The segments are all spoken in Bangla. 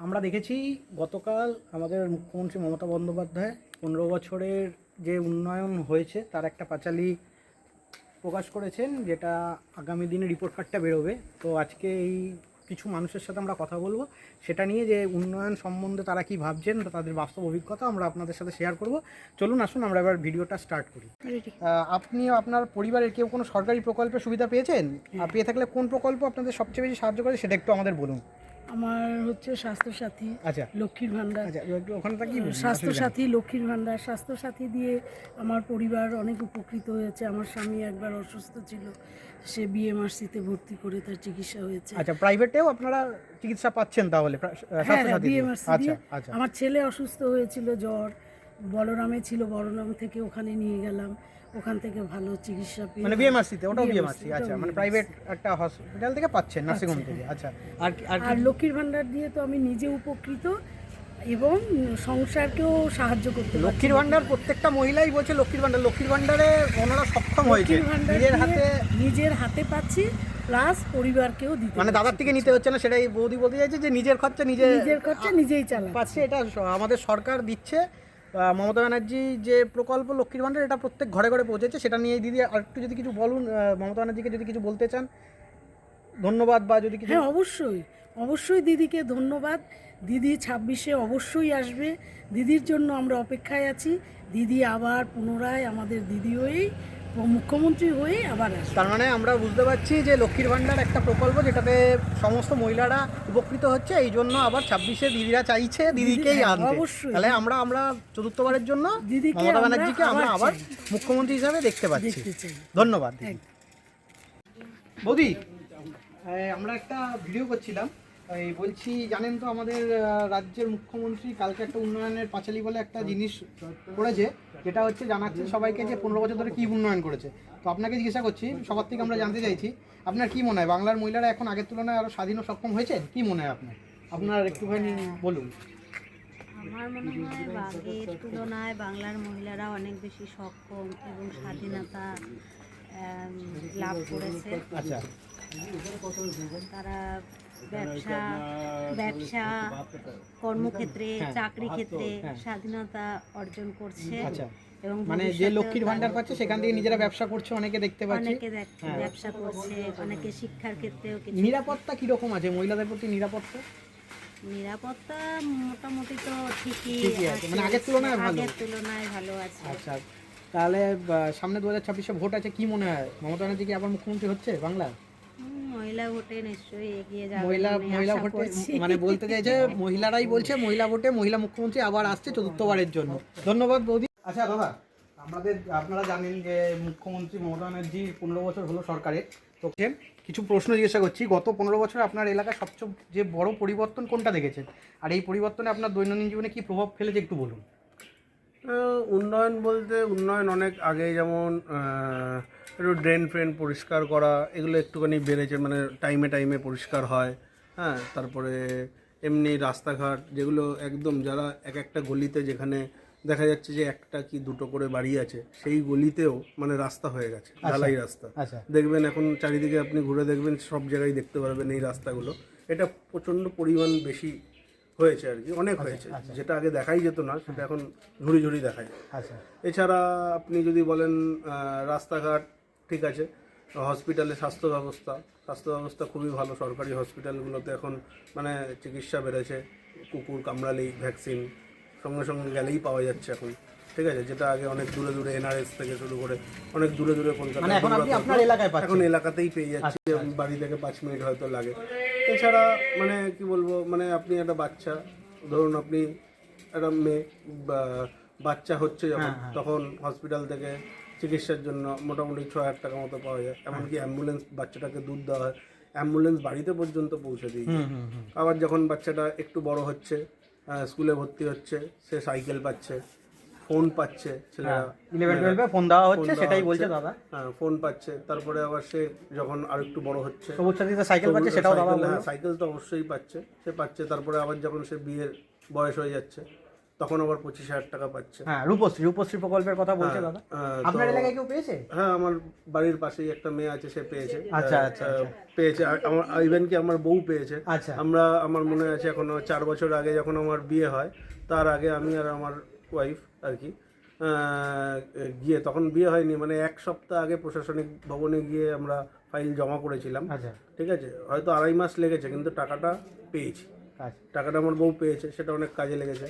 আমরা দেখেছি গতকাল আমাদের মুখ্যমন্ত্রী মমতা বন্দ্যোপাধ্যায় পনেরো বছরের যে উন্নয়ন হয়েছে তার একটা পাঁচালি প্রকাশ করেছেন যেটা আগামী দিনে রিপোর্ট কার্ডটা বেরোবে। তো আজকে এই কিছু মানুষের সাথে আমরা কথা বলব। সেটা নিয়ে যে উন্নয়ন সম্বন্ধে তারা কি ভাবছেন তাদের বাস্তব অভিজ্ঞতা আমরা আপনাদের সাথে শেয়ার করব। চলুন আসুন আমরা এবার ভিডিওটা স্টার্ট করি। আপনি আপনার পরিবারের কেউ কোনো সরকারি প্রকল্পের সুবিধা পেয়েছেন? আর পেয়ে থাকলে কোন প্রকল্প আপনাদের সবচেয়ে বেশি সাহায্য করে সেটা একটু আমাদের বলুন। আমার হচ্ছে স্বাস্থ্যসাথী আচ্ছা। লক্ষ্মীর ভাণ্ডার আচ্ছা ওখানে স্বাস্থ্যসাথী লক্ষ্মীর ভাণ্ডার স্বাস্থ্যসাথী দিয়ে আমার পরিবার অনেক উপকৃত হয়েছে। আমার স্বামী একবার অসুস্থ ছিল সে বিএমআরসিতে ভর্তি করে তার চিকিৎসা হয়েছে। আচ্ছা প্রাইভেটেও আপনারা চিকিৎসা পাচ্ছেন তাহলে? হ্যাঁ হ্যাঁ বিএমআরসি আচ্ছা আচ্ছা। আমার ছেলে অসুস্থ হয়েছিল জ্বর। বলরামে ছিল বলরাম থেকে ওখানে নিয়ে গেলাম। ওখান থেকে ভালো চিকিৎসা পেয়ে মানে বিএমআরসিতে ওটাও বিএমআরসি আচ্ছা মানে প্রাইভেট একটা হসপিটাল থেকে পাচ্ছেন নার্সিং হোম থেকে আচ্ছা। আর আর আর লক্ষ্মীর ভাণ্ডার দিয়ে তো আমি নিজে উপকৃত এবং সংসারকেও সাহায্য করতে লক্ষ্মীর ভান্ডার প্রত্যেকটা মহিলাই বলছে লক্ষ্মীর ভান্ডার লক্ষ্মীর ভান্ডারে ওনারা সক্ষম হয়েছে। নিজের হাতে নিজের হাতে পাচ্ছি প্লাস পরিবারকেও দিতে মানে দাদার থেকে নিতে হচ্ছে না সেটাই বৌদি বলতে চাইছে যে নিজের খরচা নিজে নিজের খরচা নিজেই চালাচ্ছি। পাচ্ছে এটা আমাদের সরকার দিচ্ছে। মমতা ব্যানার্জি যে প্রকল্প লক্ষ্মীর ভান্ডার এটা প্রত্যেক ঘরে ঘরে পৌঁছেছে, সেটা নিয়ে দিদি আর একটু যদি কিছু বলুন মমতা ব্যানার্জিকে যদি কিছু বলতে চান, ধন্যবাদ বা যদি কিছু হ্যাঁ অবশ্যই অবশ্যই দিদিকে ধন্যবাদ। দিদি ছাব্বিশে অবশ্যই আসবে, দিদির জন্য আমরা অপেক্ষায় আছি। দিদি আবার পুনরায় আমাদের দিদি হয়েই মুখ্যমন্ত্রী হয়ে আবার তার মানে আমরা বুঝতে পারছি যে লক্ষ্মীর ভান্ডার একটা প্রকল্প যেটাতে সমস্ত মহিলারা উপকৃত হচ্ছে এই জন্য আবার ছাব্বিশে দিদিরা চাইছে দিদিকেই হ্যাঁ, আনতে। অবশ্যই। তাহলে আমরা আমরা চতুর্থবারের জন্য দিদিকে মমতা ব্যানার্জিকে আমরা আবার মুখ্যমন্ত্রী হিসাবে দেখতে পাচ্ছি। ধন্যবাদ। বৌদি আমরা একটা ভিডিও করছিলাম। এই বলছি জানেন তো আমাদের রাজ্যের মুখ্যমন্ত্রী কালকে একটা উন্নয়নের পাঁচালি বলে একটা জিনিস করেছে যেটা হচ্ছে জানাচ্ছে সবাইকে যে পনেরো বছর ধরে কি উন্নয়ন করেছে। তো আপনাকে জিজ্ঞাসা করছি সবার থেকে আমরা জানতে চাইছি আপনার কি মনে হয় বাংলার মহিলারা এখন আগের তুলনায় আরও স্বাধীন ও সক্ষম হয়েছে? কি মনে হয় আপনার? আপনার একটুখানি বলুন। আমার মনে হয় আগের তুলনায় বাংলার মহিলারা অনেক বেশি সক্ষম এবং স্বাধীনতা লাভ করেছে। আচ্ছা। তারা ব্যবসা ব্যবসা কর্মক্ষেত্রে হ্যাঁ। চাকরি ক্ষেত্রে হ্যাঁ। স্বাধীনতা অর্জন করছে আচ্ছা এবং মানে যে লক্ষ্মীর ভান্ডার পাচ্ছে সেখান থেকে নিজেরা ব্যবসা করছে অনেকে দেখতে পাচ্ছি অনেকে হ্যাঁ। ব্যবসা করছে অনেকে শিক্ষার ক্ষেত্রেও কিছু নিরাপত্তা কীরকম আছে মহিলাদের প্রতি নিরাপত্তা নিরাপত্তা মোটামুটি তো ঠিকই আছে, মানে আগের তুলনায় ভালো। আগের তুলনায় ভালো আছে আচ্ছা তাহলে সামনে দু হাজার ছাব্বিশে ভোট আছে কি মনে হয় মমতা ব্যানার্জি কি আবার মুখ্যমন্ত্রী হচ্ছে বাংলা মহিলা ভোটে নিশ্চয়ই এগিয়ে যাবে মহিলা মহিলা ভোটে মানে বলতে চাইছে মহিলারাই বলছে মহিলা ভোটে মহিলা মুখ্যমন্ত্রী আবার আসছে চতুর্থবারের জন্য। ধন্যবাদ বৌদি। আচ্ছা দাদা আমাদের আপনারা জানেন যে মুখ্যমন্ত্রী মমতা ব্যানার্জি পনেরো বছর হলো সরকারের। তো কিছু প্রশ্ন জিজ্ঞাসা করছি গত পনেরো বছরে আপনার এলাকায় সবচেয়ে যে বড় পরিবর্তন কোনটা দেখেছেন? আর এই পরিবর্তনে আপনার দৈনন্দিন জীবনে কি প্রভাব ফেলেছে একটু বলুন। উন্নয়ন বলতে উন্নয়ন অনেক আগে যেমন আহ, একটু ড্রেন ফ্রেন পরিষ্কার করা এগুলো একটুখানি বেড়েছে মানে টাইমে টাইমে পরিষ্কার হয় হ্যাঁ? তারপরে এমনি রাস্তাঘাট যেগুলো একদম যারা এক একটা গলিতে যেখানে দেখা যাচ্ছে যে একটা কি দুটো করে বাড়ি আছে সেই গলিতেও মানে রাস্তা হয়ে গেছে ঢালাই রাস্তা। আচ্ছা। দেখবেন এখন চারিদিকে আপনি ঘুরে দেখবেন সব জায়গায় দেখতে পারবেন এই রাস্তাগুলো। এটা প্রচণ্ড পরিমাণ বেশি হয়েছে আর কি অনেক হয়েছে। যেটা আগে দেখাই যেত না সেটা এখন ঝুড়ি ঝুড়ি দেখা যায় এছাড়া আপনি যদি বলেন রাস্তাঘাট ঠিক আছে হসপিটালে স্বাস্থ্য ব্যবস্থা স্বাস্থ্য ব্যবস্থা খুবই ভালো সরকারি হসপিটালগুলোতে এখন মানে চিকিৎসা বেড়েছে কুকুর কামড়ালেই ভ্যাকসিন সঙ্গে সঙ্গে গেলেই পাওয়া যাচ্ছে এখন ঠিক আছে যেটা আগে অনেক দূরে দূরে এনআরএস থেকে শুরু করে অনেক দূরে দূরে কলকাতা মানে এখন এলাকাতেই পেয়ে যাচ্ছি বাড়ি থেকে পাঁচ মিনিট হয়তো লাগে। এছাড়া মানে কি বলব মানে আপনি একটা বাচ্চা ধরুন আপনি একটা মেয়ে বা বাচ্চা হচ্ছে যখন তখন হসপিটাল থেকে চিকিৎসার জন্য মোটামুটি ছ হাজার টাকা মতো পাওয়া যায়। এমনকি অ্যাম্বুলেন্স বাচ্চাটাকে দুধ দেওয়া হয়। অ্যাম্বুলেন্স বাড়িতে পর্যন্ত পৌঁছে দিয়ে আবার যখন বাচ্চাটা একটু বড় হচ্ছে স্কুলে ভর্তি হচ্ছে সে সাইকেল পাচ্ছে ফোন পাচ্ছে ছেলেরা। ইলেভেন টুয়েলভে ফোন দেওয়া হচ্ছে সেটাই বলছে দাদা। হ্যাঁ ফোন পাচ্ছে। তারপরে আবার সে যখন আর একটু বড় হচ্ছে সবুজ সাথীতে সাইকেল পাচ্ছে সেটাও দাদা হ্যাঁ সাইকেল তো অবশ্যই পাচ্ছে। সে পাচ্ছে তারপরে আবার যখন সে বিয়ের বয়স হয়ে যাচ্ছে তখন আবার পঁচিশ হাজার টাকা পাচ্ছে। হ্যাঁ রূপশ্রী রূপশ্রী প্রকল্পের কথা বলছে দাদা। আপনার এলাকায় কেউ পেয়েছে? হ্যাঁ আমার বাড়ির পাশেই একটা মেয়ে আছে সে পেয়েছে। আচ্ছা, আচ্ছা, পেয়েছে। আমার ইভেন কি আমার বউ পেয়েছে। আচ্ছা। আমরা আমার মনে আছে এখনও চার বছর আগে যখন আমার বিয়ে হয় তার আগে আমি আর আমার ওয়াইফ আর কি গিয়ে তখন বিয়ে হয়নি মানে এক সপ্তাহ আগে প্রশাসনিক ভবনে গিয়ে আমরা ফাইল জমা করেছিলাম। আচ্ছা। ঠিক আছে? হয়তো আড়াই মাস লেগেছে কিন্তু টাকাটা পেয়েছি। আচ্ছা। টাকাটা আমার বউ পেয়েছে সেটা অনেক কাজে লেগেছে।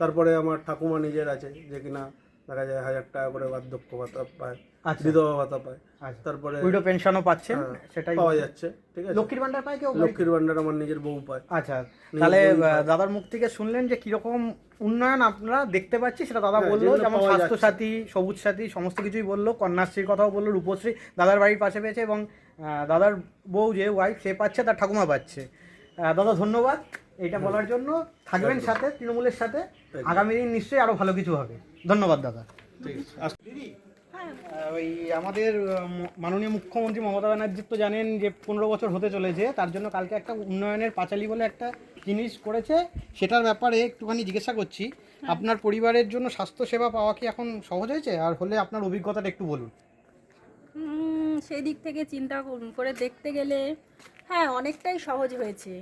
তারপরে আমার ঠাকুমা নিজের আছে যে কিনা দেখা যায় হাজার টাকা করে বার্ধক্য ভাতা পায় আচ্ছা। বিধবা ভাতা পায়। আচ্ছা। তারপরে উইডো পেনশনও পাচ্ছেন হ্যাঁ, সেটাই পাওয়া যাচ্ছে ঠিক আছে। লক্ষ্মীর ভান্ডার পায় কেউ লক্ষ্মীর ভান্ডার আমার নিজের বউ পায়। আচ্ছা তাহলে দাদার মুখ থেকে শুনলেন যে কীরকম উন্নয়ন আপনারা দেখতে পাচ্ছি সেটা দাদা হ্যাঁ, বলল যেমন পাওয়া স্বাস্থ্য সাথী সবুজ সাথী সমস্ত কিছুই বলল কন্যাশ্রীর কথাও বলল রূপশ্রী দাদার বাড়ির পাশে পেয়েছে এবং আহ, দাদার বউ যে ওয়াইফ সে পাচ্ছে তার ঠাকুমা পাচ্ছে। দাদা ধন্যবাদ এটা বলার জন্য। থাকবেন সাথে তৃণমূলের সাথে। আগামী দিন নিশ্চয়ই আরও ভালো কিছু হবে। ধন্যবাদ দাদা। দিদি আহ, ওই আমাদের মাননীয় মুখ্যমন্ত্রী মমতা ব্যানার্জি তো জানেন যে পনেরো বছর হতে চলেছে তার জন্য কালকে একটা উন্নয়নের পাঁচালি বলে একটা জিনিস করেছে। সেটার ব্যাপারে একটুখানি জিজ্ঞাসা করছি। আপনার পরিবারের জন্য স্বাস্থ্য সেবা পাওয়া কি এখন সহজ হয়েছে? আর হলে আপনার অভিজ্ঞতাটা একটু বলুন। সেই দিক থেকে চিন্তা করে দেখতে গেলে হ্যাঁ অনেকটাই সহজ হয়েছে।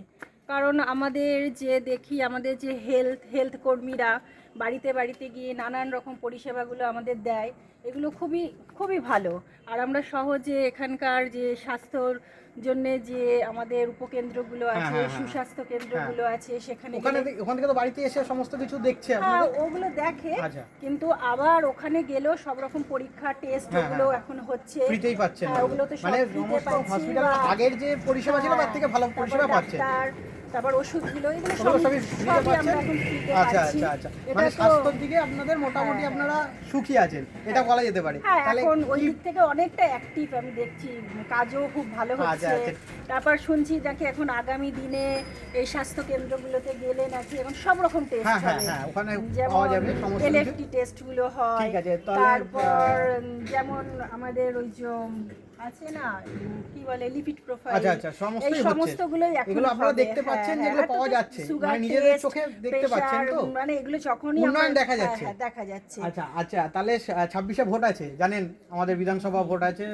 কারণ আমাদের যে দেখি, আমাদের যে হেলথ হেলথ কর্মীরা বাড়িতে বাড়িতে গিয়ে নানান রকম পরিষেবাগুলো আমাদের দেয়। এগুলো খুবই খুবই ভালো। আর আমরা সহজে এখানকার যে স্বাস্থ্যর জন্যে যে আমাদের উপকেন্দ্রগুলো আছে হ্যাঁ, হ্যাঁ। সুস্বাস্থ্য কেন্দ্রগুলো আছে সেখানে ওখানে থেকে- ওখান থেকে তো বাড়িতে এসে সমস্ত কিছু দেখছে হ্যাঁ ওগুলো দেখে আচ্ছা। কিন্তু আবার ওখানে গেলেও সব রকম পরীক্ষা টেস্ট হ্যাঁ, ওগুলো হ্যাঁ। এখন হচ্ছে। ফ্রিতেই পাচ্ছেন হ্যাঁ, ওগুলো তো মানে সমস্ত হসপিটাল আগের যে পরিষেবা ছিল তার থেকে ভালো পরিষেবা পাচ্ছেন। তারপর ওষুধগুলো এগুলো সবই? আমরা এখন ফ্রিতে আচ্ছা আচ্ছা আচ্ছা। মানে স্বাস্থ্যের দিকে আপনাদের মোটামুটি আপনারা সুখী আছেন। এটা বলা যেতে পারে। হ্যাঁ তাহলে এখন ওই দিক থেকে অনেকটা অ্যাক্টিভ আমি দেখছি। কাজও খুব ভালো আচ্ছা, হচ্ছে। আচ্ছা। তারপর শুনছি নাকি এখন আগামী দিনে এই স্বাস্থ্য কেন্দ্রগুলোতে গেলে নাকি এখন সব রকম টেস্ট হ্যাঁ, হ্যাঁ, হবে। হ্যাঁ, ওখানে যেমন পাওয়া যাবে। এলএফটি টেস্টগুলো হয়। ঠিক আছে, তারপর যেমন আমাদের ওই যে আছে না কি বলে লিপিড প্রোফাইল আচ্ছা আচ্ছা সমস্তই সমস্তগুলোই এখন এগুলো আপনারা দেখতে হ্যাঁ, পাচ্ছেন হ্যাঁ, যেগুলো পাওয়া যাচ্ছে। মানে নিজেদের চোখে দেখতে পাচ্ছেন তো? মানে এগুলো যখনই উন্নয়ন দেখা হ্যাঁ, যাচ্ছে। হ্যাঁ, দেখা যাচ্ছে। আচ্ছা আচ্ছা তাহলে ছাব্বিশে ভোট আছে জানেন আমাদের বিধানসভা ভোট আছে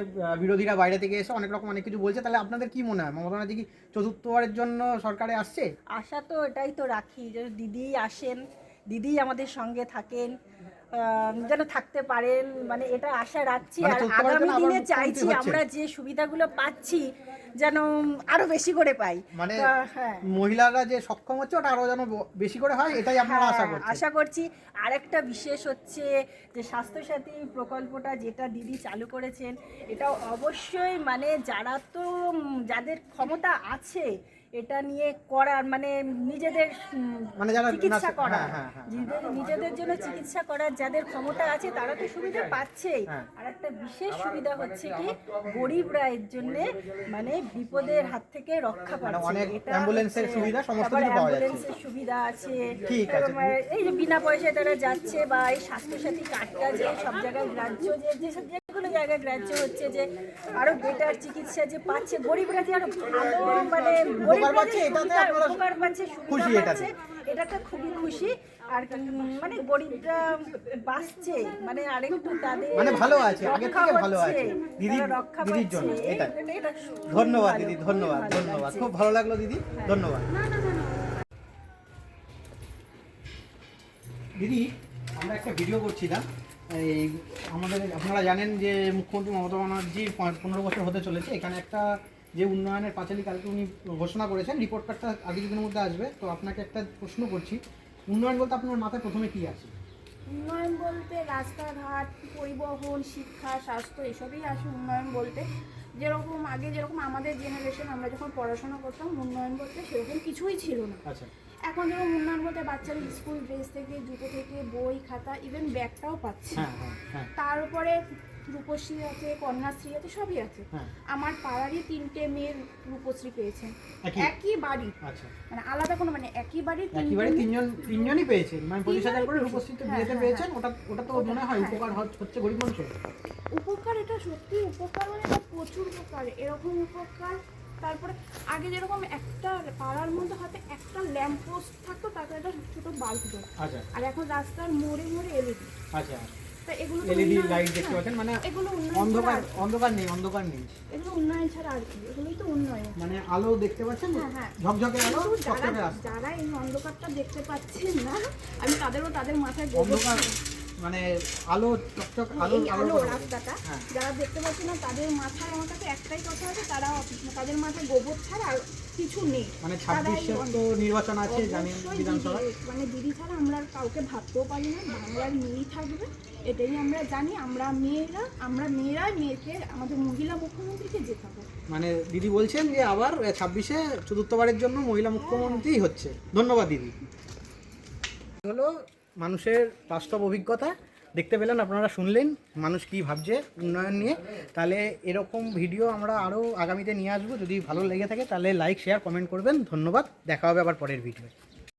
বিরোধীরা বাইরে থেকে এসে অনেক রকম অনেক কিছু বলছে তাহলে আপনাদের কি মনে হয়? মমতা ব্যানার্জি কি চতুর্থবারের জন্য সরকারে আসছে? আশা তো এটাই তো রাখি যে দিদি আসেন দিদি আমাদের সঙ্গে থাকেন যেন থাকতে পারেন। মানে এটা আশা রাখছি। মানে আর আগামী দিনে চাইছি আমরা যে সুবিধাগুলো পাচ্ছি যেন আরও বেশি করে পাই। মানে হ্যাঁ। মহিলারা যে সক্ষম হচ্ছে ওটা আরও যেন বেশি করে হয় এটাই আশা হ্যাঁ, করছেন আশা করছি। আরেকটা বিশেষ হচ্ছে যে স্বাস্থ্যসাথী প্রকল্পটা যেটা দিদি চালু করেছেন এটা অবশ্যই মানে যারা তো যাদের ক্ষমতা আছে এটা নিয়ে করার মানে নিজেদের মানে যারা চিকিৎসা নার্স- করার হ্যাঁ, হ্যাঁ, হ্যাঁ। নিজেদের জন্য চিকিৎসা করার যাদের ক্ষমতা আছে তারা তো সুবিধা পাচ্ছেই হ্যাঁ। আর একটা বিশেষ সুবিধা হচ্ছে কি গরিবরা এর জন্য মানে বিপদের হাত থেকে রক্ষা মানে পাচ্ছে অনেক অ্যাম্বুলেন্সের সুবিধা সমস্ত কিছু পাওয়া যাচ্ছে। অ্যাম্বুলেন্সের সুবিধা আছে ঠিক আছে। এই যে বিনা পয়সায় তারা যাচ্ছে বা এই স্বাস্থ্যসাথী কার্ডটা যে সব জায়গায় গ্রাহ্য যে যে সব জায়গায় গ্রাহ্য হচ্ছে যে আরও বেটার চিকিৎসা যে পাচ্ছে। গরিবরা যে আরও ভালো মানে গরিবরা যে সুবিধা- উপকার পাচ্ছে সুবিধা পাচ্ছে এটাতে খুবই খুশি। আর মানে গরিবরা বাঁচছে মানে আরেকটু তাদের মানে ভালো আছে, রক্ষা থেকে ভালো আছে। রক্ষা দিদির জন্য, এটা। ধন্যবাদ দিদি ধন্যবাদ ধন্যবাদ। খুব ভালো লাগল দিদি ধন্যবাদ। দিদি আমরা একটা ভিডিও করছিলাম। এই আমাদের আপনারা জানেন যে মুখ্যমন্ত্রী মমতা ব্যানার্জির পাঁচ- পনেরো বছর হতে চলেছে। এখানে একটা যে উন্নয়নের পাঁচালী কালকে উনি ঘোষণা করেছেন রিপোর্ট কার্ডটা আগে কিছুদিনের মধ্যে আসবে। তো আপনাকে একটা প্রশ্ন করছি উন্নয়ন বলতে আপনার মাথায় প্রথমে কি আছে? উন্নয়ন বলতে রাস্তাঘাট পরিবহন শিক্ষা স্বাস্থ্য এসবই আসে উন্নয়ন বলতে। যেরকম আগে যেরকম আমাদের জেনারেশন আমরা যখন পড়াশোনা করতাম উন্নয়ন বলতে সেরকম কিছুই ছিল না। আচ্ছা। এখন যেমন উন্নয়ন বলতে বাচ্চাদের স্কুল ড্রেস থেকে জুতো থেকে বই খাতা ইভেন ব্যাগটাও পাচ্ছে। হ্যাঁ হ্যাঁ হ্যাঁ। তার উপরে রূপশ্রী আছে কন্যাশ্রী আছে সবই আছে। আমার পাড়ারই তিনটে মেয়ের রূপশ্রী পেয়েছেন একই? একই বাড়ি। আচ্ছা। মানে আলাদা কোনো মানে একই বাড়ির একেবারে তিনটে তিনজন তিনজনই পেয়েছেন মানে পঁচিশ হাজার করে রূপশ্রীতে পেয়েছে। বিয়েতে পেয়েছেন ওটা ওটা তো মনে হয়। উপকার হচ্ছে- গরিব মানুষের। উপকার এটা সত্যি উপকার মানে প্রচুর উপকার। এরকম উপকার তারপরে আগে যেরকম একটা পাড়ার মধ্যে হয়তো একটা ল্যাম্প পোস্ট থাকতো তারপরে একটা ছোটো বাল্ব জ্বলতো আচ্ছা। আর এখন রাস্তার মোড়ে মোড়ে এলইডি আচ্ছা। তা এগুলো এলইডি লাইট দেখতে হ্যাঁ, পাচ্ছেন? মানে এগুলো অন্ধকার অন্ধকার নেই অন্ধকার নেই। এগুলো উন্নয়ন ছাড়া আর কি এগুলোই তো উন্নয়ন। মানে আলো দেখতে পাচ্ছেন? হ্যাঁ, হ্যাঁ। ঝকঝকে আলো যারা যারা এই অন্ধকারটা দেখতে পাচ্ছেন না আমি তাদেরও তাদের মাথায় অন্ধকার মানে আলো চকচক আলো আলো আলো রাস্তাটা হ্যাঁ। যারা দেখতে পাচ্ছে না তাদের মাথায় আমার কাছে একটাই কথা আছে তারা তাদের মাথায় গোবর ছাড়া আর কিছু নেই। মানে ছাব্বিশে তো নির্বাচন আছে জানেন বিধানসভা দিদি, মানে দিদি ছাড়া আমরা আর কাউকে ভাবতেও পারি না বাংলার মেয়েই থাকবে এটাই আমরা জানি আমরা মেয়েরা আমরা মেয়েরা মেয়েকে আমাদের মহিলা মুখ্যমন্ত্রীকে জেতাবো মানে দিদি বলছেন যে আবার ছাব্বিশে চতুর্থবারের জন্য মহিলা মুখ্যমন্ত্রী হচ্ছে। ধন্যবাদ দিদি। হলো মানুষের বাস্তব অভিজ্ঞতা দেখতে পেলেন, আপনারা শুনলেন, মানুষ কি ভাবছে উন্নয়ন নিয়ে। তাহলে এরকম ভিডিও আমরা আরও আগামীতে নিয়ে আসব। যদি ভালো লেগে থাকে তাহলে লাইক শেয়ার কমেন্ট করবেন। ধন্যবাদ। দেখা হবে আবার পরের ভিডিও